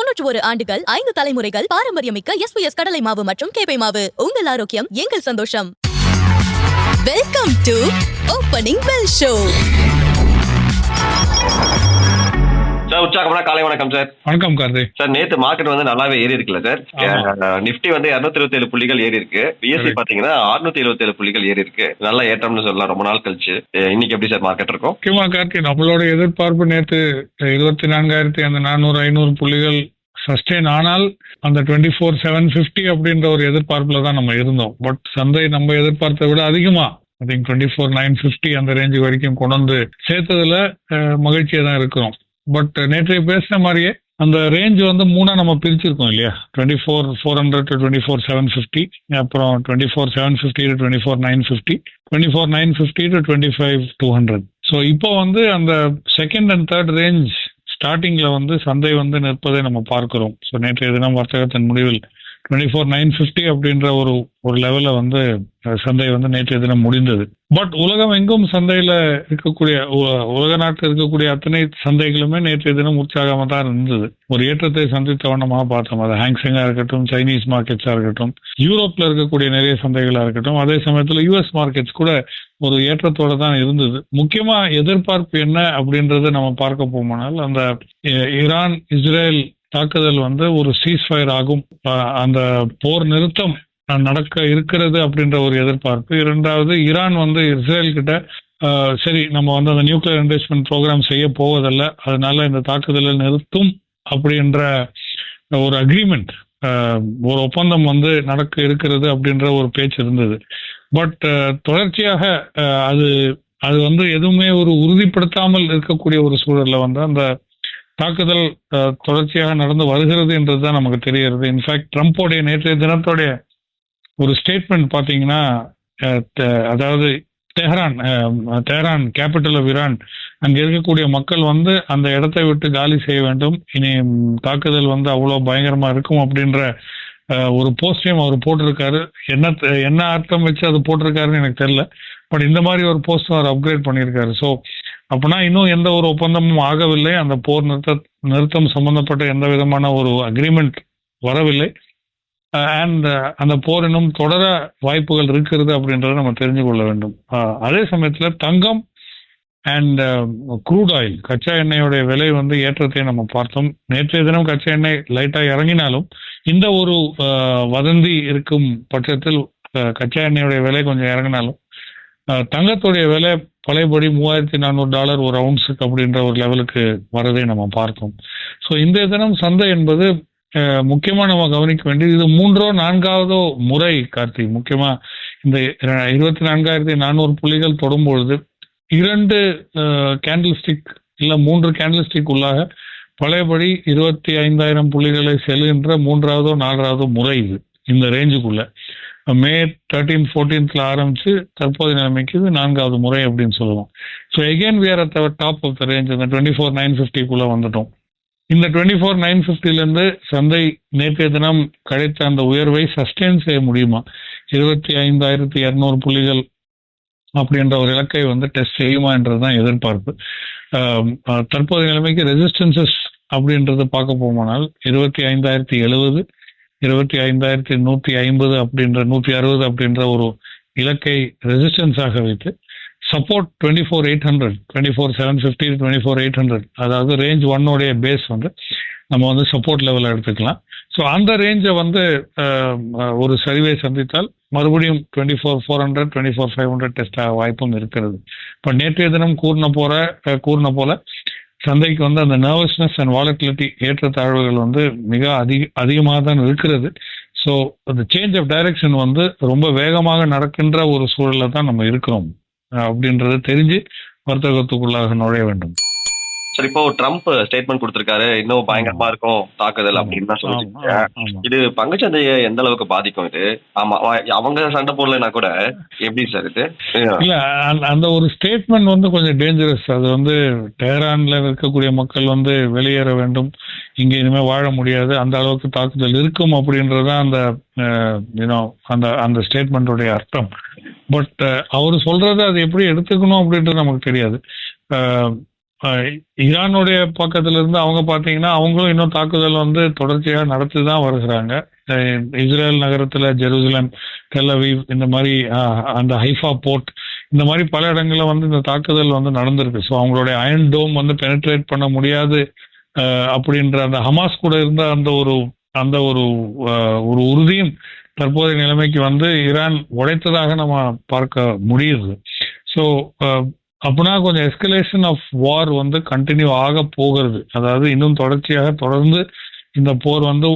தொன்னூற்று ஒரு ஆண்டுகள் ஐந்து தலைமுறைகள் பாரம்பரியமிக்க எஸ் பி எஸ் கடலை மாவு மற்றும் கேபை மாவு. உங்கள் ஆரோக்கியம் எங்கள் சந்தோஷம். Welcome to opening bell show sir உற்சாகமான காலை வணக்கம் சார். வணக்கம் கார்த்தி. சார் நேத்து மார்க்கெட் வந்து நல்லாவே ஏறி இருக்குல்ல சார். நிப்டி வந்து இருநூத்தி இருபத்தி ஏழு புள்ளிகள் ஏறி இருக்கு பிஎஸ்சி. பாத்தீங்கன்னா அறுநூத்தி எழுபத்தி ஏழு புள்ளிகள் ஏறி இருக்கு நல்ல ஏற்றம்னு சொல்லலாம் ரொம்ப நாள் கழிச்சு. இன்னைக்கு எப்படி சார் மார்க்கெட் இருக்கும்? முக்கியமா கார்த்தி நம்மளோட எதிர்பார்ப்பு நேற்று இருபத்தி நான்காயிரத்தி அந்த நானூறு ஐநூறு புள்ளிகள் சஸ்டெயின் ஆனால் அந்த டுவெண்ட்டி ஃபோர் செவன் ஃபிஃப்டி அப்படின்ற ஒரு எதிர்பார்ப்புல தான் நம்ம இருந்தோம். பட் சந்தை நம்ம எதிர்பார்த்தை விட அதிகமா. I think twenty four nine fifty அந்த ரேஞ்சு வரைக்கும் கொண்டு வந்து சேர்த்ததுல மகிழ்ச்சியாக தான் இருக்கிறோம். பட் uh, நேற்றைய பேசின மாதிரியே அந்த ரேஞ்ச் வந்து மூணா நம்ம பிரிச்சிருக்கோம் இல்லையா? Twenty four four hundred to twenty four seven fifty அப்புறம் twenty four seven fifty to twenty four nine fifty twenty four nine fifty to twenty five two hundred so இப்போ வந்து அந்த செகண்ட் அண்ட் தேர்ட் ரேஞ்ச் ஸ்டார்டிங்கில் வந்து சந்தை வந்து நிற்பதை நம்ம பார்க்கிறோம். ஸோ நேற்றைய தினம் வர்த்தகத்தின் முடிவில் டுவெண்ட்டி ஃபோர் நைன் ஃபிஃப்டி அப்படின்ற ஒரு ஒரு லெவலில் வந்து சந்தை வந்து நேற்றைய தினம் முடிந்தது. பட் உலகம் எங்கும் சந்தையில் இருக்கக்கூடிய உ- உலக நாட்டில் இருக்கக்கூடிய அத்தனை சந்தைகளுமே நேற்றைய தினம் உற்சாகமாக தான் இருந்தது. ஒரு ஏற்றத்தை சந்தித்த வண்ணமாக பார்த்தோம். அது ஹாங்ஸிங்காக இருக்கட்டும் சைனீஸ் மார்க்கெட்ஸாக இருக்கட்டும் யூரோப்பில் இருக்கக்கூடிய நிறைய சந்தைகளாக இருக்கட்டும் அதே சமயத்தில் யூஎஸ் மார்க்கெட்ஸ் கூட ஒரு ஏற்றத்தோட தான் இருந்தது. முக்கியமாக எதிர்பார்ப்பு என்ன அப்படின்றத நம்ம பார்க்க போமானால் அந்த ஈரான் இஸ்ரேல் தாக்குதல் வந்து ஒரு சீஸ்ஃபயர் ஆகும். அந்த போர் நிறுத்தம் நடக்க இருக்கிறது அப்படின்ற ஒரு எதிர்பார்ப்பு. இரண்டாவது ஈரான் வந்து இஸ்ரேல் கிட்ட சரி நம்ம வந்து அந்த நியூக்ளியர் இன்வெஸ்ட்மெண்ட் ப்ரோக்ராம் செய்ய போவதில்லை அதனால இந்த தாக்குதலை நிறுத்தும் அப்படின்ற ஒரு அக்ரிமெண்ட் ஒரு ஒப்பந்தம் வந்து நடக்க இருக்கிறது அப்படின்ற ஒரு பேச்சு இருந்தது. பட் தொடர்ச்சியாக அது அது வந்து எதுவுமே ஒரு உறுதிப்படுத்தாமல் இருக்கக்கூடிய ஒரு சூழல்ல வந்து அந்த தாக்குதல் தொடர்ச்சியாக நடந்து வருகிறது என்றது தான் நமக்கு தெரிகிறது. இன்ஃபேக்ட் ட்ரம்ப்போடைய நேற்றைய தினத்தோடைய ஒரு ஸ்டேட்மெண்ட் பார்த்தீங்கன்னா அதாவது Tehran Tehran capital of Iran அங்கே இருக்கக்கூடிய மக்கள் வந்து அந்த இடத்தை விட்டு காலி செய்ய வேண்டும். இனி தாக்குதல் வந்து அவ்வளோ பயங்கரமாக இருக்கும் அப்படின்ற ஒரு போஸ்டையும் அவர் போட்டிருக்காரு. என்ன என்ன அர்த்தம் வச்சு அது போட்டிருக்காருன்னு எனக்கு தெரில பட் இந்த மாதிரி ஒரு போஸ்ட் அவர் அப்கிரேட் பண்ணியிருக்காரு. ஸோ அப்படின்னா இன்னும் எந்த ஒரு ஒப்பந்தமும் ஆகவில்லை. அந்த போர் நிறுத்த நிறுத்தம் சம்பந்தப்பட்ட எந்த விதமான ஒரு அக்ரிமெண்ட் வரவில்லை. அண்ட் அந்த போர் இன்னும் தொடர வாய்ப்புகள் இருக்கிறது அப்படின்றத நம்ம தெரிஞ்சு கொள்ள வேண்டும். அதே சமயத்தில் தங்கம் அண்ட் க்ரூட் ஆயில் கச்சா எண்ணெயோடைய விலை வந்து ஏற்றத்தை நம்ம பார்த்தோம். நேற்றைய தினம் கச்சா எண்ணெய் லைட்டாக இறங்கினாலும் இந்த ஒரு வதந்தி இருக்கும் பட்சத்தில் கச்சா எண்ணெயோடைய விலை கொஞ்சம் இறங்கினாலும் தங்கத்துடைய விலை பழையபடி மூவாயிரத்தி நானூறு டாலர் ஒரு அவுன்ஸுக்கு அப்படின்ற ஒரு லெவலுக்கு வரதை நம்ம பார்த்தோம். ஸோ இந்த தினம் சந்தை என்பது முக்கியமாக நம்ம கவனிக்க வேண்டியது இது மூன்றோ நான்காவதோ முறை கார்த்தி. முக்கியமாக இந்த இருபத்தி நான்காயிரத்தி நானூறு புள்ளிகள் தொடும்பொழுது இரண்டு கேண்டில் ஸ்டிக் இல்லை மூன்று கேண்டில் ஸ்டிக் உள்ளாக பழையபடி இருபத்தி ஐந்தாயிரம் புள்ளிகளை செல்கின்ற மூன்றாவதோ நான்காவதோ முறை இது இந்த ரேஞ்சுக்குள்ள மே தேர்ட்டீன் ஃபோர்டீன்த்ல ஆரம்பிச்சு தற்போதைய நிலைமைக்கு இது நான்காவது முறை அப்படின்னு சொல்லுவோம் so again we're at top of the range இந்த டுவெண்ட்டி ஃபோர் நைன் ஃபிஃப்டிக்குள்ள வந்துட்டோம். இந்த டுவெண்ட்டி ஃபோர் நைன் ஃபிஃப்டிலேருந்து சந்தை நேற்றைய தினம் கிடைத்த அந்த உயர்வை சஸ்டெயின் செய்ய முடியுமா? இருபத்தி ஐந்தாயிரத்தி இரநூறு புள்ளிகள் அப்படின்ற ஒரு இலக்கை வந்து டெஸ்ட் செய்யுமா என்றதுதான் எதிர்பார்ப்பு. தற்போதைய நிலைமைக்கு ரெசிஸ்டன்சஸ் அப்படின்றத பார்க்க போமானால் இருபத்தி ஐந்தாயிரத்தி எழுபது இருபத்தி ஐந்தாயிரத்தி நூற்றி ஐம்பது அப்படின்ற நூற்றி அறுபது அப்படின்ற ஒரு இலக்கை ரெசிஸ்டன்ஸாக வைத்து support twenty four eight hundred twenty four seven fifty twenty four eight hundred அதாவது ரேஞ்ச் ஒன்னோடைய பேஸ் வந்து நம்ம வந்து சப்போர்ட் லெவலில் எடுத்துக்கலாம். ஸோ அந்த ரேஞ்சை வந்து ஒரு சரிவை சந்தித்தால் மறுபடியும் twenty four four hundred twenty four five hundred test ஆக வாய்ப்பும் இருக்கிறது. இப்போ நேற்றைய தினம் கூறின போற கூறின போல சந்தைக்கு வந்து அந்த நர்வஸ்னஸ் அண்ட் வாலட்டிலிட்டி ஏற்றத்தாழ்வுகள் வந்து மிக அதிக அதிகமாக தான் இருக்கிறது. ஸோ அந்த சேஞ்ச் ஆஃப் டைரக்ஷன் வந்து ரொம்ப வேகமாக நடக்கின்ற ஒரு சூழலில் தான் நம்ம இருக்கிறோம். அப்படின்றத தெரிஞ்சு வர்த்தகத்துக்குள்ளாக நுழைய வேண்டும். சரி இப்போ ட்ரம்ப் ஸ்டேட்மெண்ட் கொடுத்திருக்காரு. இன்னும் பயங்கரமா இருக்கும் தாக்குதல் அப்படின்னு தான் சொல்லிட்டு. இது பங்குச்சந்தையை எந்த அளவுக்கு பாதிக்கும் இது? ஆமா அவங்க சண்டை போடலைன்னா கூட எப்படி சார் இது? இல்ல அந்த- ஒரு ஸ்டேட்மெண்ட் வந்து கொஞ்சம் டேஞ்சரஸ் அது வந்து டெஹரான்ல இருக்கக்கூடிய மக்கள் வந்து வெளியேற வேண்டும். இங்க இனிமே வாழ முடியாது. அந்த அளவுக்கு தாக்குதல் இருக்கும் அப்படின்றதான் அந்த யூனோ அந்த அந்த ஸ்டேட்மெண்ட்டுடைய அர்த்தம். பட் அவர் சொல்றது அது எப்படி எடுத்துக்கணும் அப்படின்றது நமக்கு தெரியாது. ஈரானுடைய பக்கத்துல இருந்து அவங்க பாத்தீங்கன்னா அவங்களும் இன்னும் தாக்குதல் வந்து தொடர்ச்சியாக நடத்தி தான் வருகிறாங்க. இஸ்ரேல் நகரத்துல ஜெருசலம் டெல்லவீவ் இந்த மாதிரி அந்த ஹைஃபா போர்ட் இந்த மாதிரி பல இடங்கள்ல வந்து இந்த தாக்குதல் வந்து நடந்திருக்கு. ஸோ அவங்களுடைய அயன் டோம் வந்து பெனட்ரேட் பண்ண முடியாது அப்படின்ற அந்த ஹமாஸ் கூட இருந்த அந்த ஒரு அந்த ஒரு ஒரு உறுதியும் தற்போதைய நிலைமைக்கு வந்து ஈரான் உடைத்ததாக நம்ம பார்க்க முடியுது. ஸோ அப்படின்னா கொஞ்சம் எஸ்கலேஷன் ஆஃப் வார் வந்து கண்டினியூ ஆக போகிறது. அதாவது இன்னும் தொடர்ச்சியாக தொடர்ந்து இந்த போர் வந்து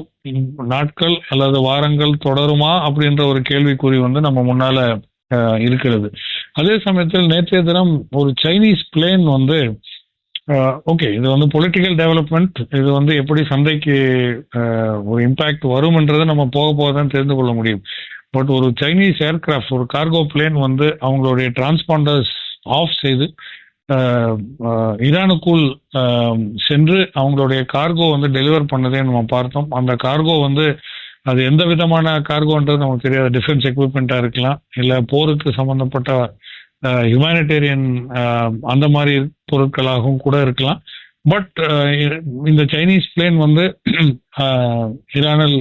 நாட்கள் அல்லது வாரங்கள் தொடருமா அப்படின்ற ஒரு கேள்விக்குறி வந்து நம்ம முன்னால இருக்கிறது. அதே சமயத்தில் நேற்றைய தினம் ஒரு சைனீஸ் பிளேன் வந்து ஓகே இது வந்து பொலிட்டிக்கல் டெவலப்மெண்ட் இது வந்து எப்படி சந்தைக்கு ஒரு இம்பாக்ட் வரும்ன்றதை நம்ம போக போக தான் தெரிந்து கொள்ள முடியும். பட் ஒரு சைனீஸ் ஏர்கிராஃப்ட் ஒரு கார்கோ பிளேன் வந்து அவங்களுடைய டிரான்ஸ்பாண்டர்ஸ் ஆஃப் செய்து ஈரானுக்குள் சென்று அவங்களுடைய கார்கோ வந்து டெலிவர் பண்ணதே நம்ம பார்த்தோம். அந்த கார்கோ வந்து அது எந்த விதமான கார்கோன்றது நமக்கு தெரியாது. டிஃபென்ஸ் எக்யூப்மெண்ட்டாக இருக்கலாம். இல்லை போருக்கு சம்மந்தப்பட்ட ஹியூமானிட்டேரியன் அந்த மாதிரி பொருட்களாகவும் கூட இருக்கலாம். பட் இந்த சைனீஸ் பிளேன் வந்து ஈரானில்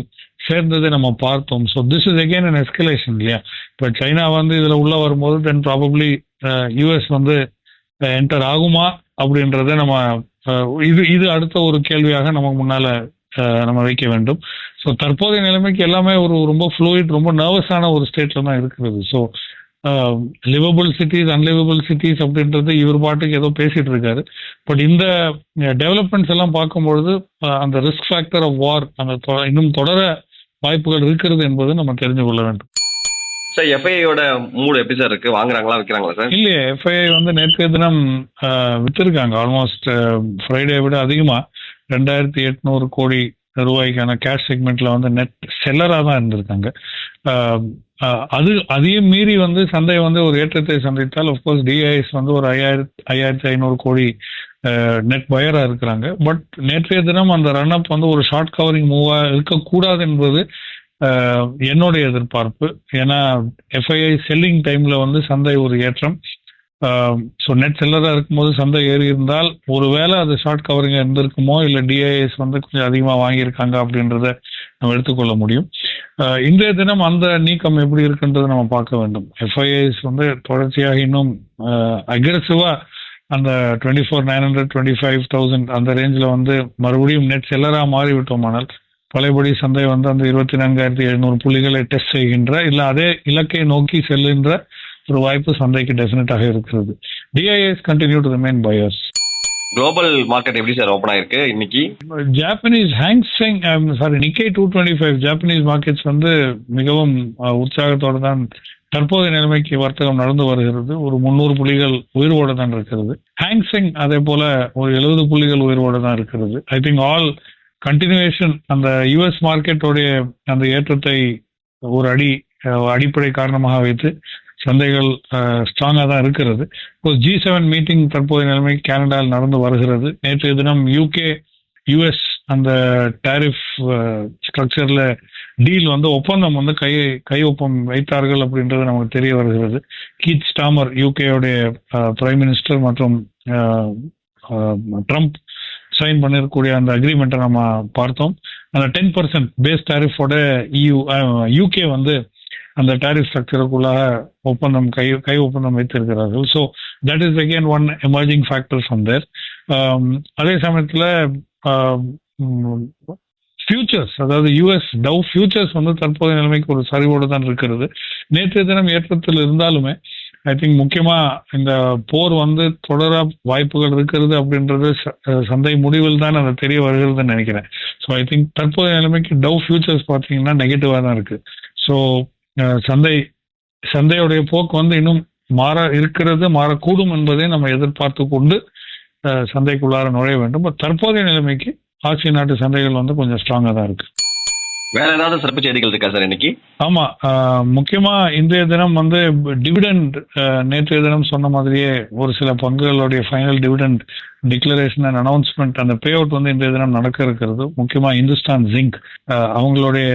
சேர்ந்ததை நம்ம பார்த்தோம். So this is again an escalation இல்லையா? இப்போ சைனா வந்து இதில் உள்ள வரும்போது தென் ப்ராபப்ளி யூஎஸ் வந்து என்டர் ஆகுமா அப்படின்றத நம்ம இது இது அடுத்த ஒரு கேள்வியாக நமக்கு முன்னால நம்ம வைக்க வேண்டும். ஸோ தற்போதைய நிலைமைக்கு எல்லாமே ஒரு ரொம்ப ஃப்ளூயிட் ரொம்ப நர்வஸான ஒரு ஸ்டேட்ல தான் இருக்கிறது. So livable cities unlivable cities அப்படின்றது இவர் பாட்டுக்கு ஏதோ பேசிட்டு இருக்காரு. பட் இந்த டெவலப்மெண்ட்ஸ் எல்லாம் பார்க்கும்பொழுது அந்த ரிஸ்க் ஃபேக்டர் ஆஃப் வார் அந்த இன்னும் தொடர வாய்ப்புகள் இருக்கிறது என்பது நம்ம தெரிஞ்சு கொள்ள வேண்டும். சார் எஃப்ஐயோட மூடு எப்படி சார் இருக்கு? வாங்குறாங்களா விற்கிறாங்களா சார் இல்லையே எஃப்ஐஐ வந்து நேற்றைய தினம் வித்திருக்காங்க. ஆல்மோஸ்ட் ஃப்ரைடே விட அதிகமா. ரெண்டாயிரத்தி எட்நூறு கோடி ரூபாய்க்கான கேஷ் செக்மெண்ட்ல வந்து நெட் செல்லராக தான் இருந்திருக்காங்க. அது அதையும் மீறி வந்து சந்தை வந்து ஒரு ஏற்றத்தை சந்தித்தால் அஃப்கோர்ஸ் டிஐஎஸ் வந்து ஒரு ஐயாயிரத்தி ஐயாயிரத்தி ஐநூறு கோடி நெட் பயராக இருக்கிறாங்க. பட் நேற்றைய தினம் அந்த ரன் அப் வந்து ஒரு ஷார்ட் கவரிங் மூவா இருக்கக்கூடாது என்பது என்னுடைய எதிர்பார்ப்பு. ஏன்னா எஃப்ஐஐ செல்லிங் டைம்ல வந்து சந்தை ஒரு ஏற்றம். ஸோ நெட் செல்லராக இருக்கும்போது சந்தை ஏறி இருந்தால் ஒருவேளை அது ஷார்ட் கவரிங் இருந்திருக்குமோ இல்லை டிஐஎஸ் வந்து கொஞ்சம் அதிகமாக வாங்கியிருக்காங்க அப்படின்றத நம்ம எடுத்துக்கொள்ள முடியும். இன்றைய தினம் அந்த நீக்கம் எப்படி இருக்குன்றதை நம்ம பார்க்க வேண்டும். எஃப்ஐஎஸ் வந்து தொடர்ச்சியாக இன்னும் அக்ரெசிவாக அந்த twenty four nine hundred twenty five thousand அந்த ரேஞ்சில் வந்து மறுபடியும் நெட் செல்லராக மாறிவிட்டோமானால் பழையபடி சந்தை வந்து அந்த இருபத்தி நான்காயிரத்தி எழுநூறு புள்ளிகளை டெஸ்ட் செய்கின்ற இல்லை அதே இலக்கை நோக்கி செல்லுகின்ற ஒரு வாய்ப்பு சந்தைக்கு டெஃபினட்டாக இருக்கிறது. DIIs continue to remain buyers global market எப்படி சார் ஓப்பன் ஆயிருக்கு இன்னைக்கு? Japanese Hang Seng sorry Nikkei two twenty five Japanese markets வந்து மிகவும் அஹ், உற்சாகத்தோடு தான் தற்போதைய நிலைமைக்கு வர்த்தகம் நடந்து வருகிறது. ஒரு முந்நூறு புள்ளிகள் உயிர்வோடு தான் இருக்கிறது. ஹேங்ஸிங் அதே போல ஒரு எழுபது புள்ளிகள் உயிர்வோடு தான் இருக்கிறது. ஐ திங்க் ஆல் கண்டினியூவேஷன் அந்த யுஎஸ் மார்க்கெட்டோடைய அந்த ஏற்றத்தை ஒரு அடி அடிப்படை காரணமாக வைத்து சந்தைகள் ஸ்ட்ராங்காக தான் இருக்கிறது. இப்போ ஜி செவன் மீட்டிங் தற்போதைய நிலைமை கனடாவில் நடந்து வருகிறது. நேற்றைய தினம் யூகே யுஎஸ் அந்த டேரிஃப் ஸ்ட்ரக்சரில் டீல் வந்து ஒப்பந்தம் வந்து கை கை ஒப்பம் வைத்தார்கள் அப்படின்றது நமக்கு தெரிய வருகிறது. கீத் ஸ்டாமர் யூகேவுடைய பிரைம் மினிஸ்டர் மற்றும் ட்ரம்ப் சைன் பண்ணிருக்கக்கூடிய அந்த அக்ரிமெண்ட்டை நம்ம பார்த்தோம். அந்த டென் பர்சன்ட் பேஸ் டாரிஃபோட இயூ யூகே வந்து அந்த டாரிஃப் ஸ்ட்ரக்சருக்குள்ளாக ஒப்பந்தம் கை கை ஒப்பந்தம் வைத்திருக்கிறார்கள். So that is again one emerging factor from there அதே சமயத்தில் ஃபியூச்சர்ஸ் um, அதாவது யூஎஸ் டவ் ஃபியூச்சர்ஸ் வந்து தற்போதைய நிலைமைக்கு ஒரு சரிவோடு தான் இருக்கிறது. நேற்றைய தினம் ஏற்றத்தில் இருந்தாலுமே ஐ திங்க் முக்கியமா இந்த போர் வந்து தொடர வாய்ப்புகள் இருக்கிறது அப்படின்றது ச- சந்தை முடிவில் தான் அது தெரிய வருகிறதுன்னு நினைக்கிறேன். ஸோ ஐ திங்க் தற்போதைய நிலைமைக்கு டவ் ஃபியூச்சர்ஸ் பார்த்தீங்கன்னா நெகட்டிவாக தான் இருக்கு. ஸோ சந்தை சந்தையுடைய போக்கு வந்து இன்னும் மாற இருக்கிறது மாறக்கூடும் என்பதை நம்ம எதிர்பார்த்து கொண்டு சந்தைக்குள்ளார நுழைய வேண்டும். தற்போதைய நிலைமைக்கு ஆசிய நாட்டு சந்தைகள் வந்து கொஞ்சம் ஸ்ட்ராங்காக தான் இருக்கு. வேற ஏதாவது சிறப்பு செய்திகள் இருக்கா சார் இன்னைக்கு? ஆமா ஆஹ், முக்கியமா இன்றைய தினம் வந்து டிவிடெண்ட் நேற்றைய தினம் சொன்ன மாதிரியே ஒரு சில பங்குகளுடைய final dividend declaration and announcement அந்த பே அவுட் வந்து இன்றைய தினம் நடக்க இருக்கிறது. முக்கியமா இந்துஸ்தான் ஜிங்க் அவங்களுடைய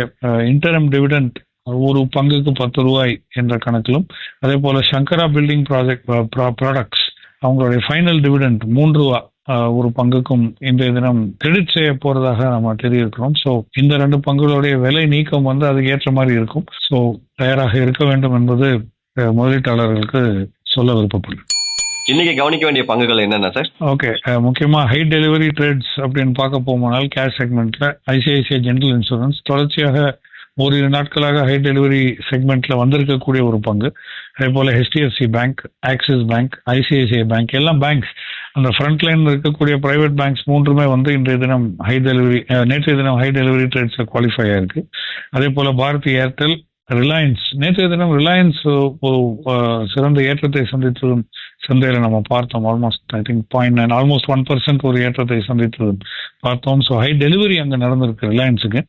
இன்டரம் டிவிடெண்ட் ஒரு பங்குக்கு பத்து ரூபாய் என்ற கணக்கிலும் அதே போல சங்கரா பில்டிங் ப்ராஜெக்ட் ப்ராடக்ட்ஸ் அவங்களுடைய ஃபைனல் டிவிடெண்ட் மூன்று ரூபா ஒரு பங்குக்கும் இன்றைய தினம் கிரெடிட் செய்ய போறதாக நம்ம தெரிவிக்கிறோம். ஸோ இந்த ரெண்டு பங்குகளுடைய விலை நீக்கம் வந்து அதுக்கு ஏற்ற மாதிரி இருக்கும். ஸோ தயாராக இருக்க வேண்டும் என்பது முதலீட்டாளர்களுக்கு சொல்ல விருப்பப்படுறேன் இன்னைக்கு கவனிக்க வேண்டிய பங்குகள் என்னென்ன சார்? ஓகே முக்கியமா ஹை டெலிவரி ட்ரேட்ஸ் அப்படின்னு பார்க்க போகும்போனால் கேஷ் செக்மெண்ட்ல ஐசிஐசிஐ ஜென்ரல் இன்சூரன்ஸ் தொடர்ச்சியாக ஓரிரு நாட்களாக ஹை டெலிவரி செக்மெண்ட்ல வந்திருக்கக்கூடிய ஒரு பங்கு. அதே போல HDFC bank Axis bank ICICI bank எல்லாம் பேங்க்ஸ் அந்த ஃப்ரண்ட் லைன்ல இருக்கக்கூடிய பிரைவேட் பேங்க்ஸ் மூன்றுமே வந்து இன்றைய தினம் ஹை டெலிவரி நேற்றைய தினம் ஹை டெலிவரி ட்ரேட்ஸில் குவாலிஃபை ஆயிருக்கு. அதே போல் பாரதி ஏர்டெல் ரிலையன்ஸ் நேற்றைய தினம் ரிலையன்ஸ் ஒரு சிறந்த ஏற்றத்தை சந்தித்ததும் சந்தையில் நம்ம பார்த்தோம். Almost I think point nine almost one percent ஒரு ஏற்றத்தை சந்தித்ததும் பார்த்தோம். ஸோ ஹை டெலிவரி அங்கே நடந்திருக்கு ரிலையன்ஸுக்கு.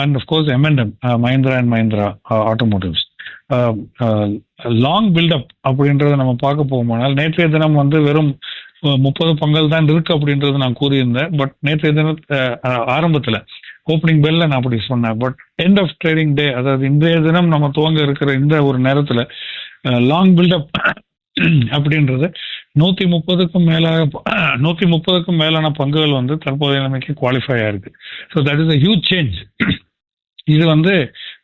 And of course M&M Mahindra and Mahindra automotives long buildup அப்படின்றத நம்ம பார்க்க போகுமானால் நேற்றைய தினம் வந்து வெறும் முப்பது பங்கல் தான் இருக்கு அப்படின்றது நான் கூறியிருந்தேன். பட் நேற்றைய தினம் ஆரம்பத்தில் ஓப்பனிங் பெல்ல நான் அப்படி சொன்னேன். But end of trading day அதாவது இன்றைய தினம் நம்ம துவங்க இருக்கிற இந்த ஒரு நேரத்தில் லாங் பில்டப் அப்படின்றது நூற்றி முப்பதுக்கும் மேலாக நூற்றி முப்பதுக்கும் மேலான பங்குகள் வந்து தற்போதைய நிலைமைக்கு குவாலிஃபை ஆயிருக்கு. So that is a huge change இது வந்து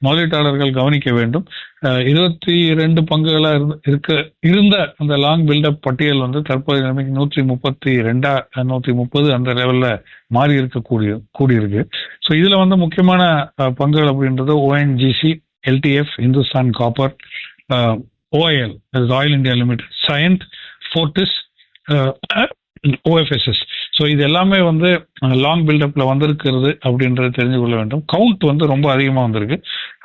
முதலீட்டாளர்கள் கவனிக்க வேண்டும். இருபத்தி ரெண்டு பங்குகளாக இருந்து இருக்க இருந்த அந்த லாங் பில்டப் பட்டியல் வந்து தற்போதைய நிலைமைக்கு நூற்றி முப்பத்தி ரெண்டா நூற்றி முப்பது அந்த லெவலில் மாறி இருக்கக்கூடிய கூடியிருக்கு. ஸோ இதில் வந்து முக்கியமான பங்குகள் அப்படின்றது ONGC LTF Hindustan copper OIL oil India limited Cyient Fortis OFSS so இது எல்லாமே வந்து லாங் பில்டப்ல வந்திருக்கிறது அப்படின்றத தெரிஞ்சு கொள்ள வேண்டும். கவுண்ட் வந்து ரொம்ப அதிகமாக வந்திருக்கு.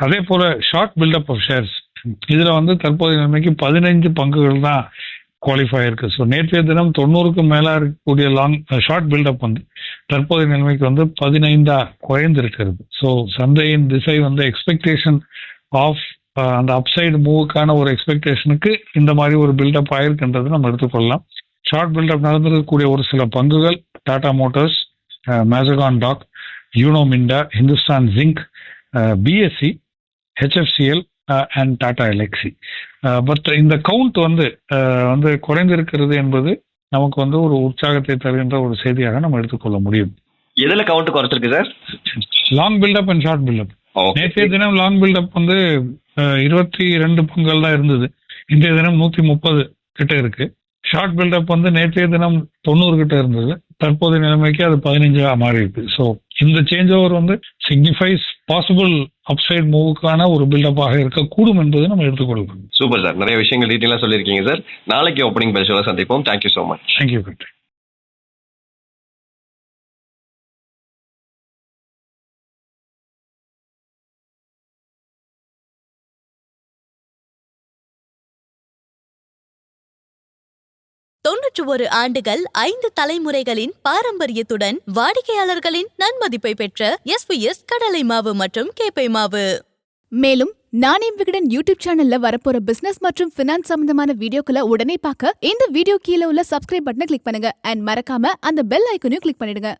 அதே போல ஷார்ட் பில்டப் ஆஃப் ஷேர்ஸ் இதுல வந்து தற்போதைய நிலைமைக்கு பதினைஞ்சு பங்குகள் தான் குவாலிஃபை இருக்கு. ஸோ நேற்றைய தினம் தொண்ணூறுக்கு மேலே இருக்கக்கூடிய லாங் ஷார்ட் பில்டப் வந்து தற்போதைய நிலைமைக்கு வந்து பதினைந்தா குறைந்திருக்கிறது. ஸோ சந்தையின் திசை வந்து எக்ஸ்பெக்டேஷன் ஆஃப் அந்த அப்சைடு மூவுக்கான ஒரு எக்ஸ்பெக்டேஷனுக்கு இந்த மாதிரி ஒரு பில்டப் ஆயிருக்குன்றது நம்ம எடுத்துக்கொள்ளலாம். ஷார்ட் பில்டப் நடந்திருக்கக்கூடிய ஒரு சில பங்குகள் Tata motors Mazagon dock Uno Minda Hindustan zinc BSE HFCL and Tata Elxsi but இந்த கவுண்ட் வந்து வந்து குறைந்திருக்கிறது என்பது நமக்கு வந்து ஒரு உற்சாகத்தை தருகின்ற ஒரு செய்தியாக நம்ம எடுத்துக்கொள்ள முடியும். எதுல count குறைச்சிருக்கு sir long buildup and short buildup நேற்றைய தினம் லாங் பில்டப் வந்து இருபத்தி ரெண்டு பங்குகள் தான் இருந்தது. இன்றைய தினம் நூத்தி முப்பது கிட்ட இருக்கு. ஷார்ட் பில்டப் வந்து நேற்றைய தினம் தொண்ணூறு கிட்ட இருந்தது. தற்போதைய நிலைமைக்கு அது பதினஞ்சா மாறி இருக்கு ஸோ இந்த சேஞ்ச் ஓவர் வந்து சிக்னிஃபைஸ் பாசிபிள் அப்சைட் மூவுக்கான ஒரு பில்டப்பாக இருக்கக்கூடும் என்பதை நம்ம எடுத்துக்கொள்ளலாம் சூப்பர் சார் நிறைய விஷயங்கள் டீட்டெயிலாக சொல்லியிருக்கீங்க சார் நாளைக்கு ஓப்பனிங் ஷோவில் சந்திப்போம். தேங்க்யூ ஸோ மச் தேங்க்யூ தொன்னூற்று ஒரு ஆண்டுகள் ஐந்து தலைமுறைகளின் பாரம்பரியத்துடன் வாடிக்கையாளர்களின் நன்மதிப்பை பெற்ற எஸ் வி எஸ் கடலை மாவு மற்றும் கேப்பை மாவு. மேலும் நானே விகடன் யூடியூப் சேனல்ல வரப்போற பிசினஸ் மற்றும் பினான்ஸ் சம்பந்தமான வீடியோக்களை உடனே பார்க்க இந்த வீடியோ கீழே உள்ள சப்ஸ்கிரைப் பட்டனை கிளிக் பண்ணுங்க. அண்ட் மறக்காம அந்த பெல் ஐக்கனையும் கிளிக் பண்ணிடுங்க.